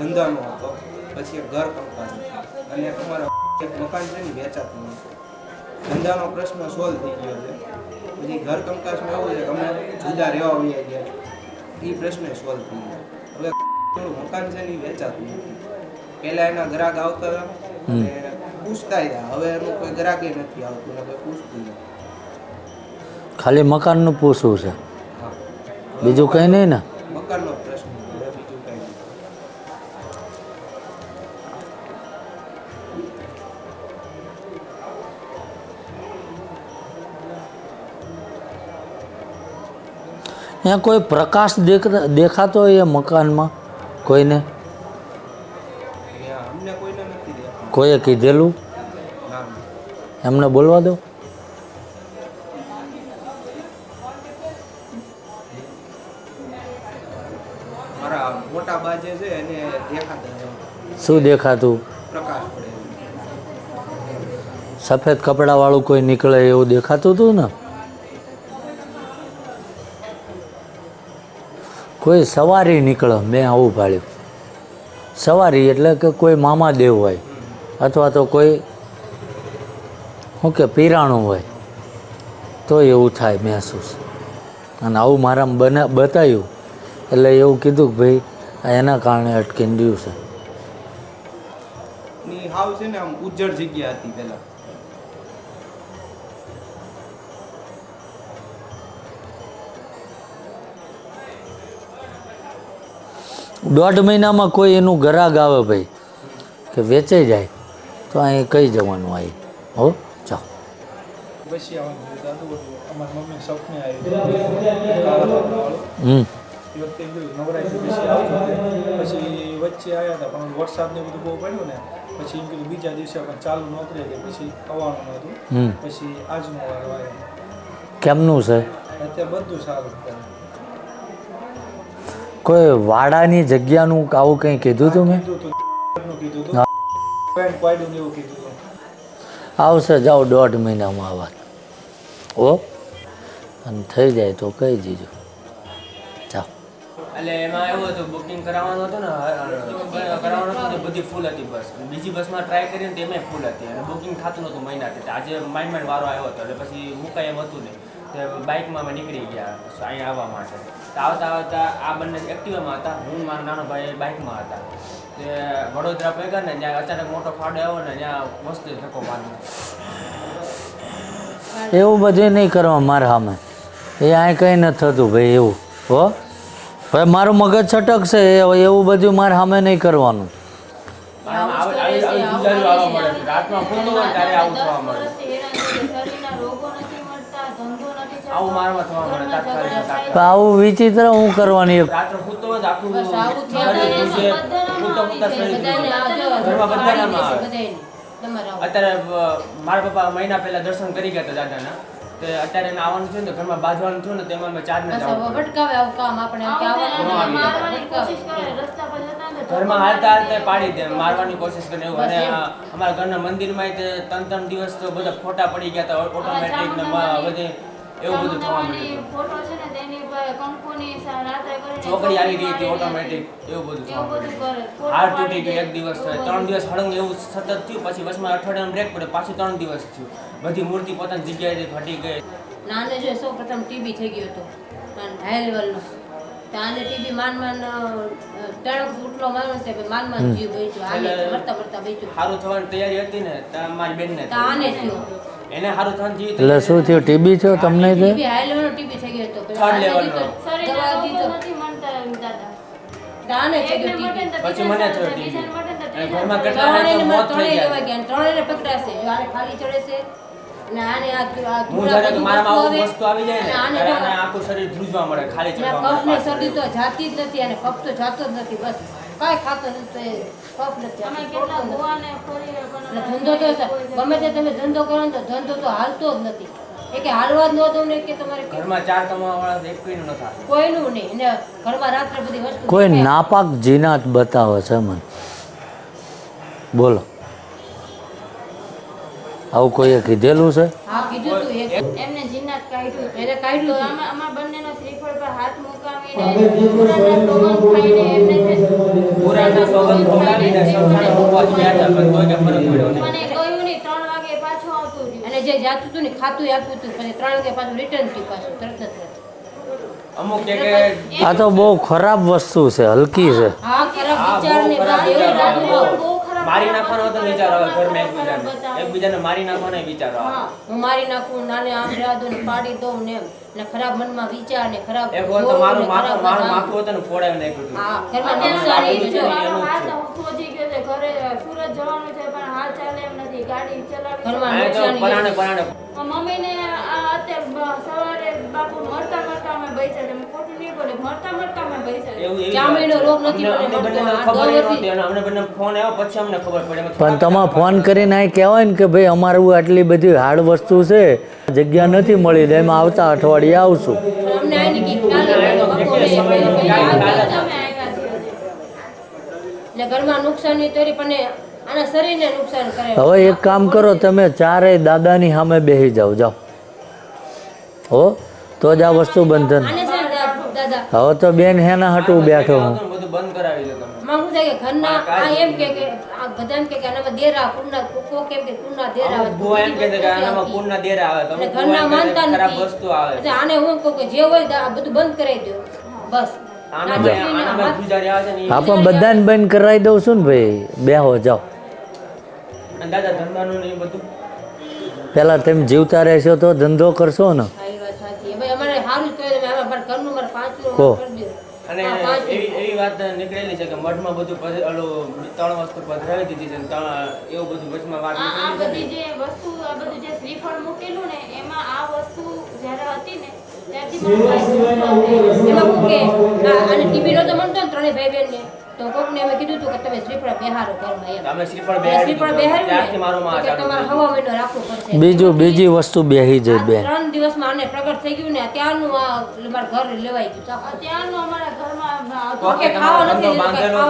ધંધાનો હતો. પછી એક ઘર કંકાસ અને એક અમારા એક મકાન છે ને વેચાતું નથી ધંધાનો પ્રશ્ન સોલ્વ થઈ ગયો છે. પછી ઘર કંકાસમાં એવું છે કે અમે જુદા રહેવા આવ્યા ગયા એ પ્રશ્ન સોલ્વ થઈ ગયો. હવે થોડું મકાન છે ને વેચાતું નથી. પહેલાં એના ગ્રાહક આવતા હતા અને પૂછતા હતા હવે એનું કોઈ ગ્રાહકે નથી આવતું ને કોઈ પૂછતું નથી. ખાલી મકાનનું પૂછવું છે. બીજું કંઈ નહીં ને? મકાનનો પ્રશ્ન બીજું કંઈ નથી ત્યાં કોઈ પ્રકાશ દેખ- દેખાતો હોય એ મકાનમાં કોઈને? કોઈએ કીધેલું? એમને બોલવા દો. શું દેખાતું. સફેદ કપડાવાળું કોઈ નીકળે એવું દેખાતું હતું ને? કોઈ સવારી નીકળે, મેં આવું પાડ્યું સવારી એટલે કે કોઈ મામા દેવ હોય, અથવા તો કોઈ શું કે પીરાણું હોય, તો એવું થાય મહેસૂસ. અને આવું મારા બને બતાવ્યું એટલે એવું કીધું કે ભાઈ એના કારણે અટકીને રહ્યું છે. હાવ છે ને આમ ઉજ્જળ જગ્યા હતી પેલા દોઢ મહિનામાં કોઈ એનું ગરાગ આવે ભાઈ કે વેચાઈ જાય તો અહીં કઈ જવાનું આવી હો કપડાવાળું હમ. વચ્ચે આવ્યા હતા પણ વરસાદ ને બધું બહુ પડ્યું ને પછી એમ કીધું બીજા દિવસે આપણે ચાલુ નોકરી કે પછી આવવાનું હતું પછી આજનો વાર આવ્યો કેમનું છે? અત્યારે બધું સારું કોઈ વાડાની જગ્યાનું આવું કંઈ કીધું હતું મેં? તું. હતું આવશે જાઓ દોઢ મહિનામાં આવા. ઓ અને થઈ જાય તો કહી દીજો. એટલે એમાં એવું હતું બુકિંગ કરાવવાનું હતું ને કરાવવાનું હતું ને બધી ફૂલ હતી બસ. બીજી બસમાં ટ્રાય કરીને તો એમાં ફૂલ હતી. અને બુકિંગ થતું નહોતું મહિનાથી. આજે માઇન્ડ માઇન્ડ વારો આવ્યો હતો. એટલે પછી મુકાય એમ હતું નહીં. તો બાઇકમાં અમે નીકળી ગયા. અહીંયા આવવા માટે. તો આવતા આવતા આ બંને એક્ટિવામાં હતા. હું મારા નાનો ભાઈ બાઇકમાં હતા. તે વડોદરા ગયા ને, ત્યાં અચાનક મોટો ફાડો આવ્યો ને, ત્યાં મસ્ત ધક્કો માર્યો. એવું બધું નહીં કરવા મારા સામે. એ અહીં કંઈ નથી થતું ભાઈ, એવું. હો? ભાઈ મારું મગજ છટકશે એ- એવું બધું મારે સામે નહીં કરવાનું આવી- છે. વિચિત્ર હું કરવાની છે. અત્યારે મારા પપ્પા મહિના પહેલા દર્શન કરી ગયા હતા દાદાના તે અત્યારે આવવાનું થયું ને ઘરમાં બાજવાનું થયું ને તેમાં અમે ચાર ને. ભટકાવે આવું કામ આપણે કે ઘરમાં હાલતા હાલતા પાડી દે મારવાની કોશિશ કરે એવું. અને અમારા ઘરના મંદિરમાં તે ત્રણ ત્રણ દિવસ તો બધા ફોટા પડી ગયા હતા ઓટોમેટિક ને મ- બધે એવું બધું થવા મળ્યું કરીને ચોકડી આવી ગઈ હતી ઓટોમેટિક એવું બધું એવું બધું કરે. હાર તૂટી ગયું એક દિવસ થાય. ત્રણ દિવસ હળંગ એવું સતત થયું. પછી બસમાં અઠવાડિયાનો બ્રેક પડ્યો. પાછી ત્રણ દિવસ થયું. બધી મૂર્તિ પોતાની જગ્યાએથી ઘટી ગઈ. નાને જો સૌ પ્રથમ ટીબી થઈ ગયો હતો. હાઈ લેવલનો તાને આને ટીબી માન માન અ, ઉઠલો ફૂટનો છે છે માન માન જીવ બચ્યો. આને મરતા મરતા બચ્યો. સારું થવાની તૈયારી હતી ને ત્યાં મારી બેનને તો આને થયો. એને હારું થાન જેવી એટલે શું થયું? ટીબી થયો તમને તે ટીબી હાઈ લેવલનો ટીબી થઈ ગયો તો થર્ડ લેવલ નો level દીધો- નો. દવા દીધો તો આને થઈ ગયો ટીબી. પછી મને થયો ટીબી. અને ઘરમાં કેટલા મોત થઈ ગયા? લેવા ગયા ત્રણેયને પકડાશે. જો આને ખાલી ચડે છે. અને આને આ આ હું જ્યારે મારામાં આવું વસ્તુ આવી જાય ને અને આને ત્યારે જો- આને આખું શરીર ધ્રુજવા મળે ખાલી ચડવા કફ શરદી તો જાતી જ નથી અને કફ તો જાતો જ નથી બસ. કાંઈ ખાતો નથી તો કફ નથી અમે કેટલા ગોવાને ફરીએ પણ અને ધંધો તો ગમે તે તમે ધંધો કરો ને તો ધંધો તો હાલતો જ નથી. એ કે હાલવા જ ન તમને કે તમારે ઘરમાં ચાર કમાવા વાળા એક કોઈનું ન થાય. કોઈનું નહીં. ને ઘરમાં રાત્રે બધી વસ્તુ કોઈ નાપાક જીનાત બતાવે છે મને. બોલો. આવું કોઈએ કીધેલું છે? હા કીધું તું એમને જીનાત કાઢ્યું. એટલે કાઢ્યું આમાં અમારા બંનેનો શ્રીફળ પર હાથ મુકાવીને પુરાના સોગંદ ખાઈને એમને જે પુરાના સોગંદ ખવડાવીને શમશાને ઉપવાસ ગયા હતા પણ કોઈ ફરક પડ્યો નહીં. મને કહ્યું નહીં ત્રણ વાગે પાછું આવતું રહ્યું. અને જે જાતું હતું ને ખાતું એ હતું પછી ત્રણ વાગે પાછું રિટર્ન થયું પાછું તરત જ અમુક કે કે આ તો બહુ ખરાબ વસ્તુ છે હલકી છે. હા ખરાબ વિચાર ને મારી નાખવાનો હતો વિચાર આવે એકબીજાને. એકબીજાને મારી નાખવાનો વિચાર આવે. હું મારી નાખું નાને આમ રહેવા દઉં ને પાડી દઉં ને એમ. ને ખરાબ મનમાં વિચાર ને ખરાબ એક વાર તો મારું માથું મારું માથું હતું ને ફોડાવી નાખ્યું હતું. હા ઘરમાં નુકસાન છે. મારો હાથ સોજી ગયો છે ઘરે સુરત જવાનું છે પણ હાથ ચાલે એમ નથી. ગાડી ચલાવી ઘરમાં નુકસાન પરાણે પરાણે. મમ્મીને આ અત્યારે સવારે બાપુ મરતા બેસા છે ખોટું નહીં બોલે મરતા મરતા અમે બેસા છે એવું એવી ચામડીનો રોગ નથી અમને- મને અમને મળતો. બંનેને આ ખબર નહોતી અને અમને બંને ફોન આવ્યો પછી અમને ખબર પડી પણ તમે ફોન કરીને અહીં કહેવાય ને કે ભાઈ અમારું આટલી બધી હાર્ડ વસ્તુ છે જગ્યા નથી મળી એમ એમાં આવતા અઠવાડિયે આવશું પણ અમને આની કીક કાલે બપોરે સમય એટલે નથી. આ કાલે કાલે અમે આવ્યા છીએ હજી. ને ઘરમાં નુકસાન તરી પણ આના શરીરને નુકસાન કરે હવે એક કામ કરો તમે ચારેય દાદાની સામે બેસી જાઓ જાઓ હો તો જ આ વસ્તુ બંધન. હવે તો બેન હેના હટું બેઠો હું. બધું બંધ કરાવી દો તમે. માં શું થાય કે ઘરના આ એમ કે કે આ બધા એમ કે કે આનામાં દેરા કુંડા કોક એમ કે કુંડા દેરા આવે અમુક ભૂવા એમ કહે છે કે આનામાં પૂરના દેરા આવે તો અને અમુક ઘરના ભૂવા એમ કહે છે માનતા કે ખરાબ નથી. વસ્તુ આવે. એટલે આને હું કહું કે જે હોય આ બધું બંધ કરાવી દો. બસ. આનામાં આનામાં ગુજારી આવે છે ને ઈ- બધાને બંધ કરાવી દઉં છું ને ભાઈ. બેહો જાઓ. પેલા તમે જીવતા રહેશો તો ધંધો કરશો ને હા, એ વાત સાચી ભાઈ અમારે સારું જ કહ્યું તમે આમાં પણ ઘરનું મારે પાંચ કહો. અને એવી એવી વાત નીકળેલી છે કે મઠમાં બધું ઓલું ત્રણ વસ્તુ પધરાવી દીધી છે ત્રણ એવું બધું વચમાં વાત આ બધી જે વસ્તુ આ બધું જે શ્રીફળ મૂકેલું ને એમાં આ વસ્તુ જ્યારે હતી ને ત્યારથી મને એમાં મૂકે. કે આ- આને ટીવી નો તો મળતો ને ત્રણેય ભાઈ બહેન ને તો કોકને અમે કીધું હતું કે તમે શ્રીફળ બેહારો ઘરમાં એમ. અમે શ્રીફળ બેહાડી શ્રીફળ ને મારું માં કે તમારે હવા મહિનો રાખવું પડશે. બીજું બીજી વસ્તુ બેહી જાય બેન ત્રણ દિવસમાં આને પ્રગટ થઈ ગયું ને ત્યારનું આ મારા ઘર લેવાઈ ગયું. ત્યારનું અમારા ઘરમાં કોક ખાવા ધંધો નથી બાંધેલો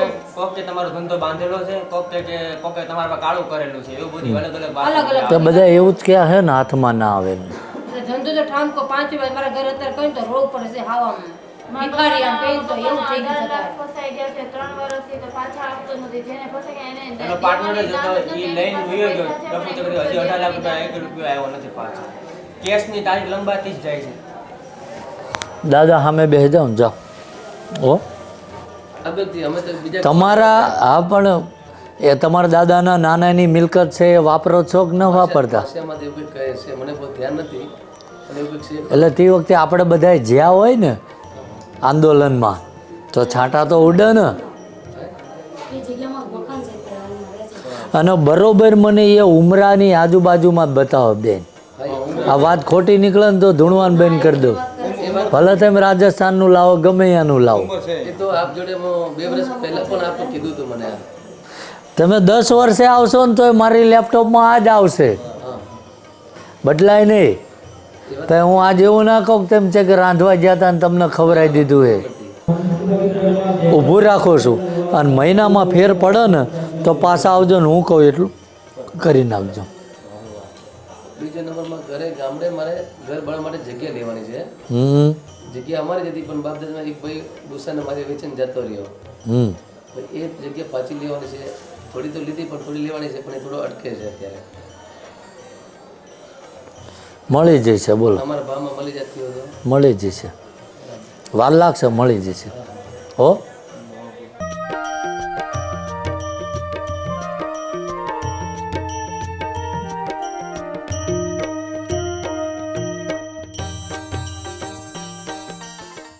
છે? કોક તમારો ધંધો બાંધેલો છે? કોક કે કોક તમારા પર કાળું કરેલું છે? એવું બધી અલગ અલગ વાત અલગ અલગ. તો બધા એવું જ ક્યાં હે ને હાથમાં ના આવે ધંધો તો ઠામકો પાંચ રૂપિયા મારા ઘર અત્યારે કહ્યું તો રોગ પડે છે હાવ આમ ભિખારી આમ કહ્યું તો એવું થઈ ગયું છે ફસાઈ ગયા છે ત્રણ વર્ષથી તો પાછા આપતો નથી. જેને ફસાઈ ગયા એને એનો પાર્ટનર જ હતો એ લઈને નથી, ગયો. પણ ચક્રી હજી અઢાર લાખ રૂપિયા એક રૂપિયો આવ્યો નથી પાછો. કેસની તારીખ લંબાતી જ જાય છે. દાદા સામે બેસી જાઓ. ને જાઓ ઓ તમારા હા પણ એ તમારા દાદાના નાનાની મિલકત છે એ વાપરો છો કે ન વાપરતા? ભાષામાંથી એવું કંઈક કહે છે મને બહુ ધ્યાન નથી. પણ એવું કંઈક છે? એટલે તે વખતે આપણે બધા જ્યાં હોય ને આંદોલનમાં. તો છાંટા તો ઉડે ને. અને બરોબર મને એ ઉમરાની આજુબાજુમાં જ બતાવો બેન. આ વાત ખોટી નીકળે ને તો ધૂણવાન બેન કરી દો. ભલે તમે રાજસ્થાનનું લાવો ગમે ત્યાંનું લાવો. એ તો આપ જોડે હું બે વર્ષ પહેલા પણ આપે કીધું હતું મને. આ. તમે દસ વર્ષે આવશો ને તો મારી લેપટોપમાં આ જ આવશે. બદલાય નહીં. તો હું આજ એવું ના કહું તેમ છે કે રાંધવા ગયા હતા ને તમને ખવડાવી દીધું એ ઊભું રાખું છું. અને મહિનામાં ફેર પડે ને તો પાછા આવજો ને હું કહું એટલું કરી નાખજો. બીજા નંબરમાં ઘરે ગામડે મારે ઘર ભણવા માટે જગ્યા લેવાની છે. હમ. જગ્યા અમારી હતી પણ બાપ દાદા એક ભાઈ ડોસાને મારે વેચીને જતો રહ્યો. હમ. એ જગ્યા પાછી લેવાની છે. થોડી તો લીધી પણ થોડી લેવાની છે પણ એ થોડો અટકે છે અત્યારે. મળી જશે બોલો. મળી જશે વાર લાગશે મળી જશે હો?